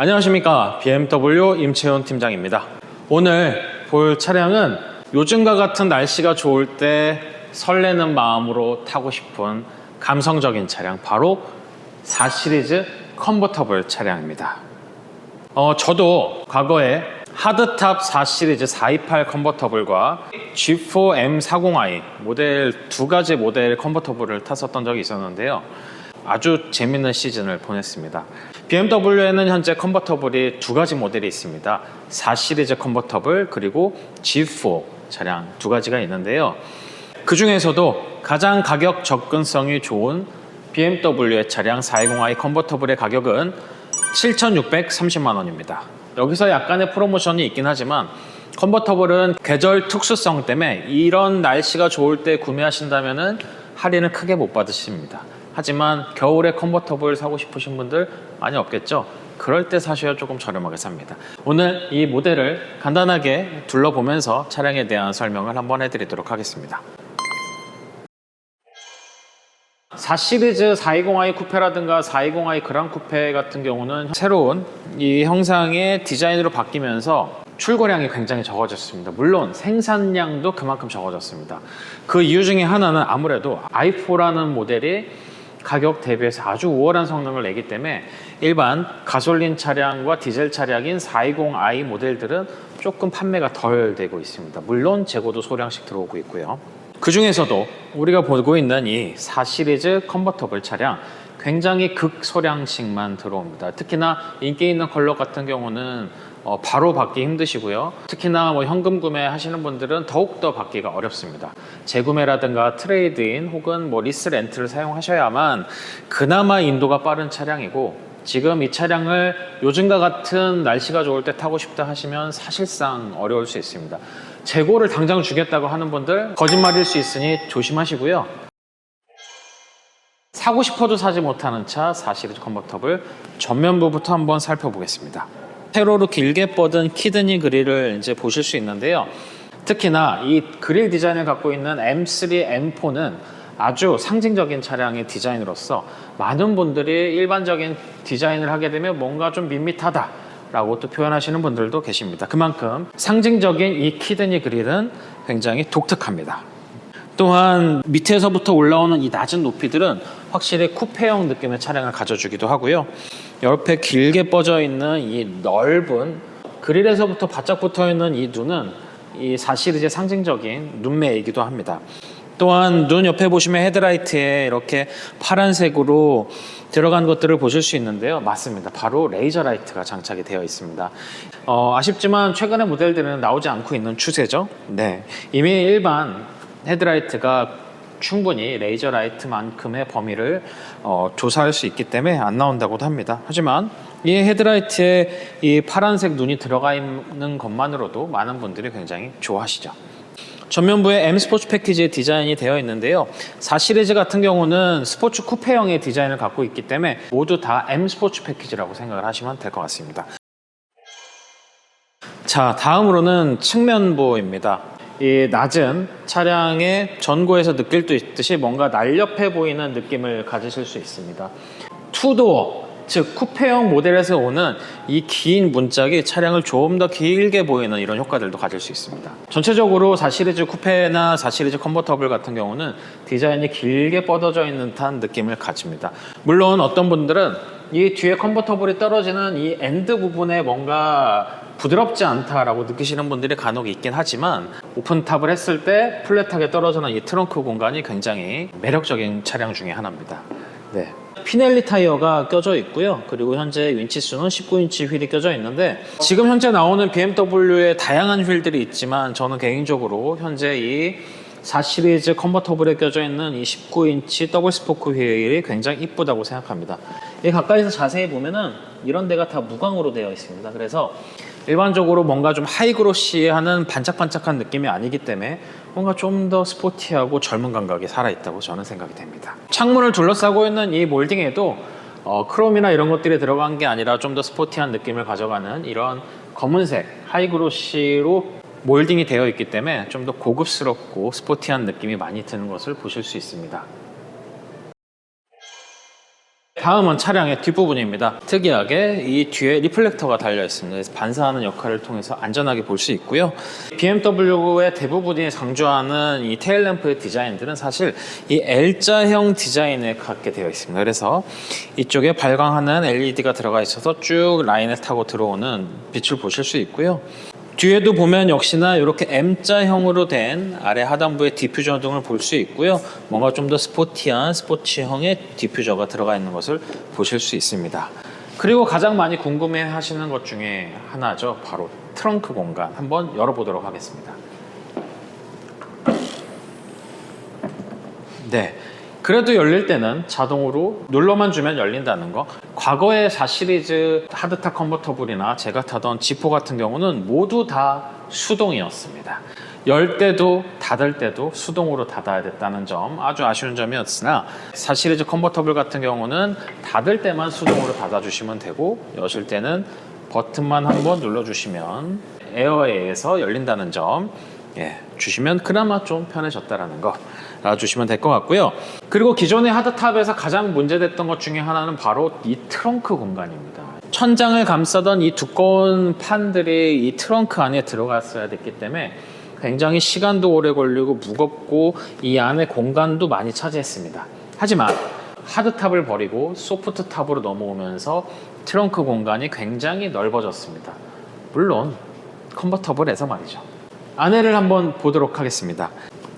안녕하십니까 BMW 임채훈 팀장입니다. 오늘 볼 차량은 요즘과 같은 날씨가 좋을 때 설레는 마음으로 타고 싶은 감성적인 차량 바로 4 시리즈 컨버터블 차량입니다. 어, 저도 과거에 하드탑 4 시리즈 428 컨버터블과 G4 M40i 모델 두 가지 모델 컨버터블을 탔었던 적이 있었는데요. 아주 재밌는 시즌을 보냈습니다. BMW에는 현재 컨버터블이 두 가지 모델이 있습니다. 4 시리즈 컨버터블 그리고 G4 차량 두 가지가 있는데요. 그 중에서도 가장 가격 접근성이 좋은 BMW의 차량 420i 컨버터블의 가격은 7,630만 원입니다. 여기서 약간의 프로모션이 있긴 하지만 컨버터블은 계절 특수성 때문에 이런 날씨가 좋을 때 구매하신다면 할인을 크게 못 받으십니다. 하지만 겨울에 컨버터블 사고 싶으신 분들 많이 없겠죠? 그럴 때 사셔야 조금 저렴하게 삽니다. 오늘 이 모델을 간단하게 둘러보면서 차량에 대한 설명을 한번 해드리도록 하겠습니다. 4 시리즈 420i 쿠페라든가 420i 그랑 쿠페 같은 경우는 새로운 이 형상의 디자인으로 바뀌면서 출고량이 굉장히 적어졌습니다. 물론 생산량도 그만큼 적어졌습니다. 그 이유 중에 하나는 아무래도 i4라는 모델이 가격 대비해서 아주 우월한 성능을 내기 때문에 일반 가솔린 차량과 디젤 차량인 420i 모델들은 조금 판매가 덜 되고 있습니다. 물론 재고도 소량씩 들어오고 있고요. 그 중에서도 우리가 보고 있는 이 4 시리즈 컨버터블 차량 굉장히 극소량씩만 들어옵니다. 특히나 인기 있는 컬러 같은 경우는 어, 바로 받기 힘드시고요. 특히나 뭐 현금 구매 하시는 분들은 더욱더 받기가 어렵습니다. 재구매라든가 트레이드인 혹은 뭐 리스 렌트를 사용하셔야만 그나마 인도가 빠른 차량이고 지금 이 차량을 요즘과 같은 날씨가 좋을 때 타고 싶다 하시면 사실상 어려울 수 있습니다. 재고를 당장 주겠다고 하는 분들 거짓말일 수 있으니 조심하시고요. 사고 싶어도 사지 못하는 차 4시리즈 컨버터블 전면부부터 한번 살펴보겠습니다. 세로로 길게 뻗은 키드니 그릴을 이제 보실 수 있는데요. 특히나 이 그릴 디자인을 갖고 있는 M3, M4는 아주 상징적인 차량의 디자인으로서 많은 분들이 일반적인 디자인을 하게 되면 뭔가 좀 밋밋하다 라고 또 표현하시는 분들도 계십니다. 그만큼 상징적인 이 키드니 그릴은 굉장히 독특합니다. 또한 밑에서부터 올라오는 이 낮은 높이들은 확실히 쿠페형 느낌의 차량을 가져주기도 하고요. 옆에 길게 뻗어 있는 이 넓은 그릴에서부터 바짝 붙어 있는 이 눈은 이 4시리즈의 상징적인 눈매이기도 합니다. 또한 눈 옆에 보시면 헤드라이트에 이렇게 파란색으로 들어간 것들을 보실 수 있는데요. 맞습니다. 바로 레이저 라이트가 장착이 되어 있습니다. 어, 아쉽지만 최근의 모델들은 나오지 않고 있는 추세죠. 네. 이미 일반 헤드라이트가 충분히 레이저 라이트만큼의 범위를 어, 조사할 수 있기 때문에 안 나온다고도 합니다. 하지만 이 헤드라이트에 이 파란색 눈이 들어가 있는 것만으로도 많은 분들이 굉장히 좋아하시죠. 전면부에 M 스포츠 패키지의 디자인이 되어 있는데요. 4 시리즈 같은 경우는 스포츠 쿠페형의 디자인을 갖고 있기 때문에 모두 다 M 스포츠 패키지라고 생각을 하시면 될 것 같습니다. 자, 다음으로는 측면부입니다. 이 낮은 차량의 전고에서 느낄 수 있듯이 뭔가 날렵해 보이는 느낌을 가지실 수 있습니다. 투도어, 즉 쿠페형 모델에서 오는 이 긴 문짝이 차량을 조금 더 길게 보이는 이런 효과들도 가질 수 있습니다. 전체적으로 4 시리즈 쿠페나 4 시리즈 컨버터블 같은 경우는 디자인이 길게 뻗어져 있는 듯한 느낌을 가집니다. 물론 어떤 분들은 이 뒤에 컨버터블이 떨어지는 이 엔드 부분에 뭔가 부드럽지 않다라고 느끼시는 분들이 간혹 있긴 하지만 오픈탑을 했을 때 플랫하게 떨어지는 이 트렁크 공간이 굉장히 매력적인 차량 중에 하나입니다. 네. 피넬리 타이어가 껴져 있고요. 그리고 현재 윈치수는 19인치 휠이 껴져 있는데 지금 현재 나오는 BMW의 다양한 휠들이 있지만 저는 개인적으로 현재 이 4 시리즈 컨버터블에 껴져 있는 이 19인치 더블 스포크 휠이 굉장히 이쁘다고 생각합니다. 이 가까이서 자세히 보면은 이런 데가 다 무광으로 되어 있습니다. 그래서 일반적으로 뭔가 좀 하이그로시하는 반짝반짝한 느낌이 아니기 때문에 뭔가 좀 더 스포티하고 젊은 감각이 살아있다고 저는 생각이 됩니다. 창문을 둘러싸고 있는 이 몰딩에도 어, 크롬이나 이런 것들이 들어간 게 아니라 좀 더 스포티한 느낌을 가져가는 이런 검은색 하이그로시로 몰딩이 되어 있기 때문에 좀 더 고급스럽고 스포티한 느낌이 많이 드는 것을 보실 수 있습니다. 다음은 차량의 뒷부분입니다. 특이하게 이 뒤에 리플렉터가 달려 있습니다. 반사하는 역할을 통해서 안전하게 볼 수 있고요. BMW의 대부분이 강조하는 이 테일램프의 디자인들은 사실 이 L자형 디자인에 갖게 되어 있습니다. 그래서 이쪽에 발광하는 LED가 들어가 있어서 쭉 라인을 타고 들어오는 빛을 보실 수 있고요. 뒤에도 보면 역시나 이렇게 M자형으로 된 아래 하단부의 디퓨저 등을 볼 수 있고요. 뭔가 좀 더 스포티한 스포츠형의 디퓨저가 들어가 있는 것을 보실 수 있습니다. 그리고 가장 많이 궁금해 하시는 것 중에 하나죠. 바로 트렁크 공간. 한번 열어보도록 하겠습니다. 네. 그래도 열릴 때는 자동으로 눌러만 주면 열린다는 거. 과거의 4 시리즈 하드탑 컨버터블이나 제가 타던 G4 같은 경우는 모두 다 수동이었습니다. 열 때도 닫을 때도 수동으로 닫아야 됐다는 점 아주 아쉬운 점이었으나 4 시리즈 컨버터블 같은 경우는 닫을 때만 수동으로 닫아주시면 되고 여실 때는 버튼만 한번 눌러주시면 에어에 의해서 열린다는 점 예, 주시면 그나마 좀 편해졌다라는 거 주시면 될 것 같고요. 그리고 기존의 하드탑에서 가장 문제됐던 것 중에 하나는 바로 이 트렁크 공간입니다. 천장을 감싸던 이 두꺼운 판들이 이 트렁크 안에 들어갔어야 됐기 때문에 굉장히 시간도 오래 걸리고 무겁고 이 안에 공간도 많이 차지했습니다. 하지만 하드탑을 버리고 소프트탑으로 넘어오면서 트렁크 공간이 굉장히 넓어졌습니다. 물론 컨버터블에서 말이죠. 안에를 한번 보도록 하겠습니다.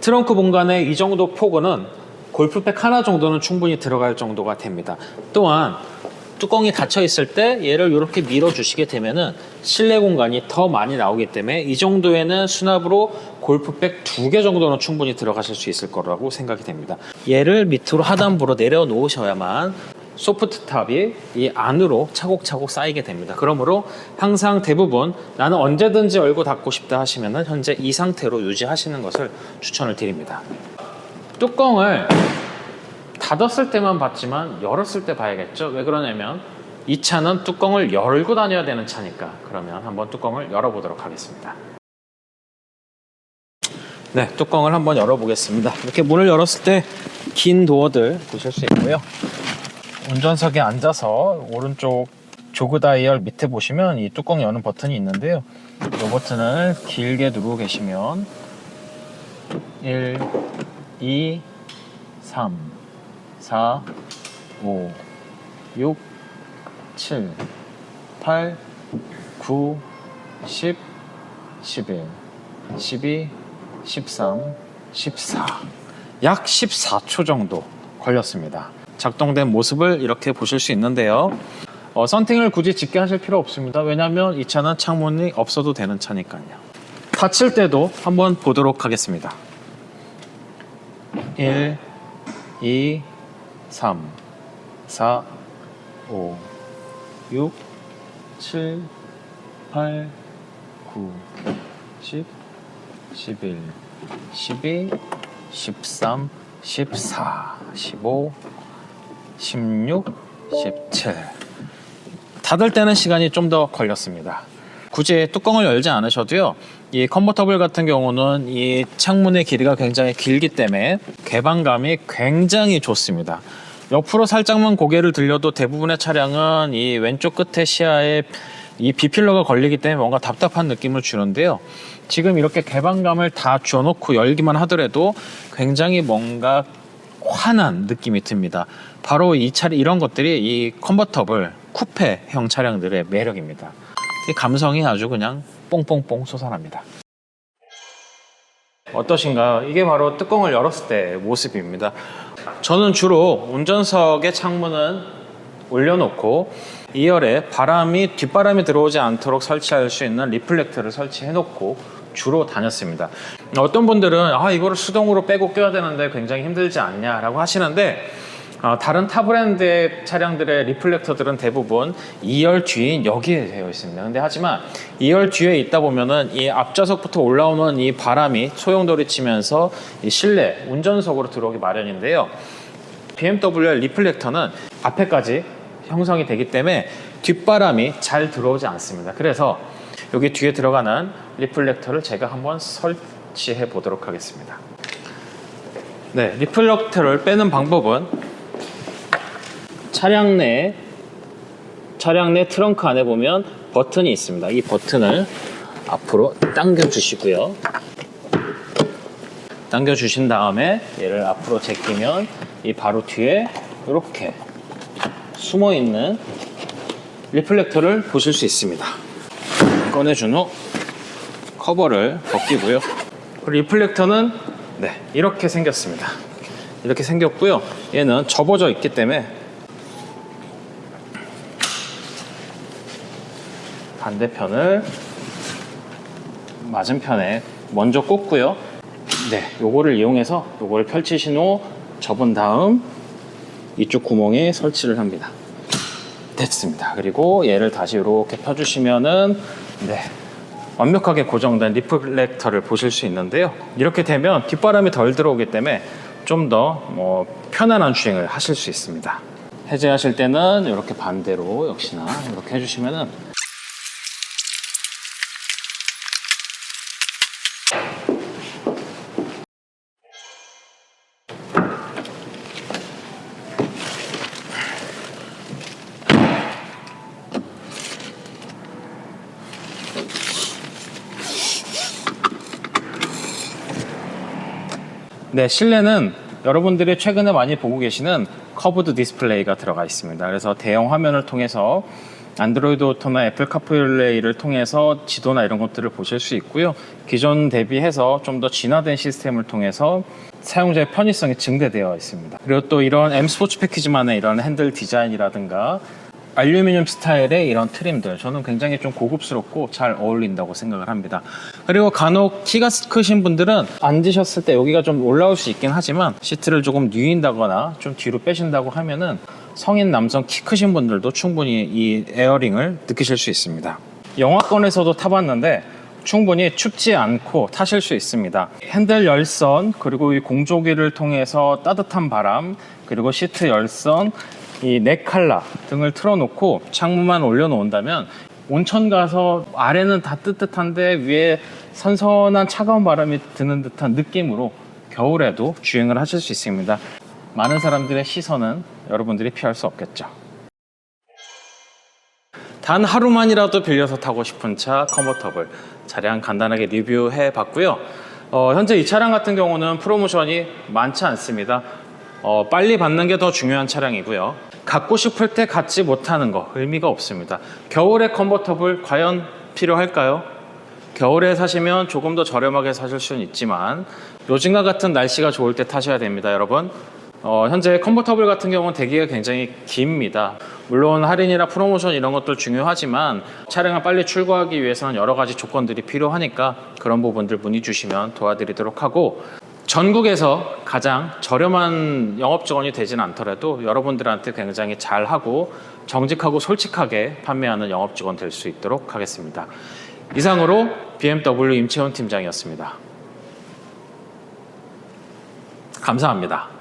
트렁크 공간의 이 정도 폭은 골프백 하나 정도는 충분히 들어갈 정도가 됩니다. 또한 뚜껑이 닫혀 있을 때 얘를 이렇게 밀어 주시게 되면은 실내 공간이 더 많이 나오기 때문에 이 정도에는 수납으로 골프백 두 개 정도는 충분히 들어가실 수 있을 거라고 생각이 됩니다. 얘를 밑으로 하단부로 내려 놓으셔야만 소프트 탑이 이 안으로 차곡차곡 쌓이게 됩니다. 그러므로 항상 대부분 나는 언제든지 열고 닫고 싶다 하시면은 현재 이 상태로 유지하시는 것을 추천을 드립니다. 뚜껑을 닫았을 때만 봤지만 열었을 때 봐야겠죠. 왜 그러냐면 이 차는 뚜껑을 열고 다녀야 되는 차니까. 그러면 한번 뚜껑을 열어보도록 하겠습니다. 네, 뚜껑을 한번 열어보겠습니다. 이렇게 문을 열었을 때 긴 도어들 보실 수 있고요. 운전석에 앉아서 오른쪽 조그 다이얼 밑에 보시면 이 뚜껑 여는 버튼이 있는데요. 이 버튼을 길게 누르고 계시면 1, 2, 3, 4, 5, 6, 7, 8, 9, 10, 11, 12, 13, 14. 약 14초 정도 걸렸습니다. 작동된 모습을 이렇게 보실 수 있는데요. 어, 썬팅을 굳이 짙게 하실 필요 없습니다. 왜냐하면 이 차는 창문이 없어도 되는 차니까요. 닫힐 때도 한번 보도록 하겠습니다. 1, 2, 3, 4, 5, 6, 7, 8, 9, 10, 11, 12, 13, 14, 15, 16, 17. 닫을 때는 시간이 좀 더 걸렸습니다. 굳이 뚜껑을 열지 않으셔도요. 이 컨버터블 같은 경우는 이 창문의 길이가 굉장히 길기 때문에 개방감이 굉장히 좋습니다. 옆으로 살짝만 고개를 들려도 대부분의 차량은 이 왼쪽 끝에 시야에 이 비필러가 걸리기 때문에 뭔가 답답한 느낌을 주는데요. 지금 이렇게 개방감을 다 줘놓고 열기만 하더라도 굉장히 뭔가 환한 느낌이 듭니다. 바로 이 차량 이런 것들이 이 컨버터블 쿠페형 차량들의 매력입니다. 이 감성이 아주 그냥 뽕뽕뽕 솟아납니다. 어떠신가요? 이게 바로 뚜껑을 열었을 때 모습입니다. 저는 주로 운전석의 창문은 올려놓고 2열에 바람이 뒷바람이 들어오지 않도록 설치할 수 있는 리플렉터를 설치해 놓고 주로 다녔습니다. 어떤 분들은 아 이거를 수동으로 빼고 껴야 되는데 굉장히 힘들지 않냐라고 하시는데 어, 다른 타 브랜드의 차량들의 리플렉터들은 대부분 2열 뒤인 여기에 되어 있습니다. 근데 하지만 2열 뒤에 있다 보면은 이 앞좌석부터 올라오는 이 바람이 소용돌이 치면서 이 실내 운전석으로 들어오기 마련인데요. BMW의 리플렉터는 앞에까지 형성이 되기 때문에 뒷바람이 잘 들어오지 않습니다. 그래서 여기 뒤에 들어가는 리플렉터를 제가 한번 설치해 보도록 하겠습니다. 네, 리플렉터를 빼는 방법은 차량 내 차량 내 트렁크 안에 보면 버튼이 있습니다. 이 버튼을 앞으로 당겨 주시고요. 당겨 주신 다음에 얘를 앞으로 제끼면 이 바로 뒤에 이렇게 숨어 있는 리플렉터를 보실 수 있습니다. 꺼내준 후 커버를 벗기고요. 리플렉터는 네, 이렇게 생겼습니다. 이렇게 생겼고요. 얘는 접어져 있기 때문에 반대편을 맞은편에 먼저 꽂고요. 네, 요거를 이용해서 요거를 펼치신 후 접은 다음 이쪽 구멍에 설치를 합니다. 됐습니다. 그리고 얘를 다시 이렇게 펴주시면은 네, 완벽하게 고정된 리플렉터를 보실 수 있는데요. 이렇게 되면 뒷바람이 덜 들어오기 때문에 좀 더 뭐 편안한 주행을 하실 수 있습니다. 해제하실 때는 이렇게 반대로 역시나 이렇게 해주시면은 네, 실내는 여러분들이 최근에 많이 보고 계시는 커브드 디스플레이가 들어가 있습니다. 그래서 대형 화면을 통해서 안드로이드 오토나 애플 카플레이를 통해서 지도나 이런 것들을 보실 수 있고요. 기존 대비해서 좀 더 진화된 시스템을 통해서 사용자의 편의성이 증대되어 있습니다. 그리고 또 이런 M 스포츠 패키지만의 이런 핸들 디자인이라든가 알루미늄 스타일의 이런 트림들 저는 굉장히 좀 고급스럽고 잘 어울린다고 생각을 합니다. 그리고 간혹 키가 크신 분들은 앉으셨을 때 여기가 좀 올라올 수 있긴 하지만 시트를 조금 누인다거나 좀 뒤로 빼신다고 하면은 성인 남성 키 크신 분들도 충분히 이 에어링을 느끼실 수 있습니다. 영화권에서도 타봤는데 충분히 춥지 않고 타실 수 있습니다. 핸들 열선 그리고 이 공조기를 통해서 따뜻한 바람 그리고 시트 열선 이 넥칼라 등을 틀어놓고 창문만 올려놓는다면 온천 가서 아래는 다 뜨뜻한데 위에 선선한 차가운 바람이 드는 듯한 느낌으로 겨울에도 주행을 하실 수 있습니다. 많은 사람들의 시선은 여러분들이 피할 수 없겠죠. 단 하루만이라도 빌려서 타고 싶은 차 컨버터블 차량 간단하게 리뷰해 봤고요. 어, 현재 이 차량 같은 경우는 프로모션이 많지 않습니다. 어, 빨리 받는 게 더 중요한 차량이고요. 갖고 싶을 때 갖지 못하는 거 의미가 없습니다. 겨울에 컨버터블 과연 필요할까요? 겨울에 사시면 조금 더 저렴하게 사실 수는 있지만 요즘과 같은 날씨가 좋을 때 타셔야 됩니다, 여러분. 어, 현재 컨버터블 같은 경우는 대기가 굉장히 깁니다. 물론 할인이나 프로모션 이런 것도 중요하지만 차량을 빨리 출고하기 위해서는 여러 가지 조건들이 필요하니까 그런 부분들 문의 주시면 도와드리도록 하고 전국에서 가장 저렴한 영업 직원이 되진 않더라도 여러분들한테 굉장히 잘하고 정직하고 솔직하게 판매하는 영업 직원 될 수 있도록 하겠습니다. 이상으로 BMW 임채원 팀장이었습니다. 감사합니다.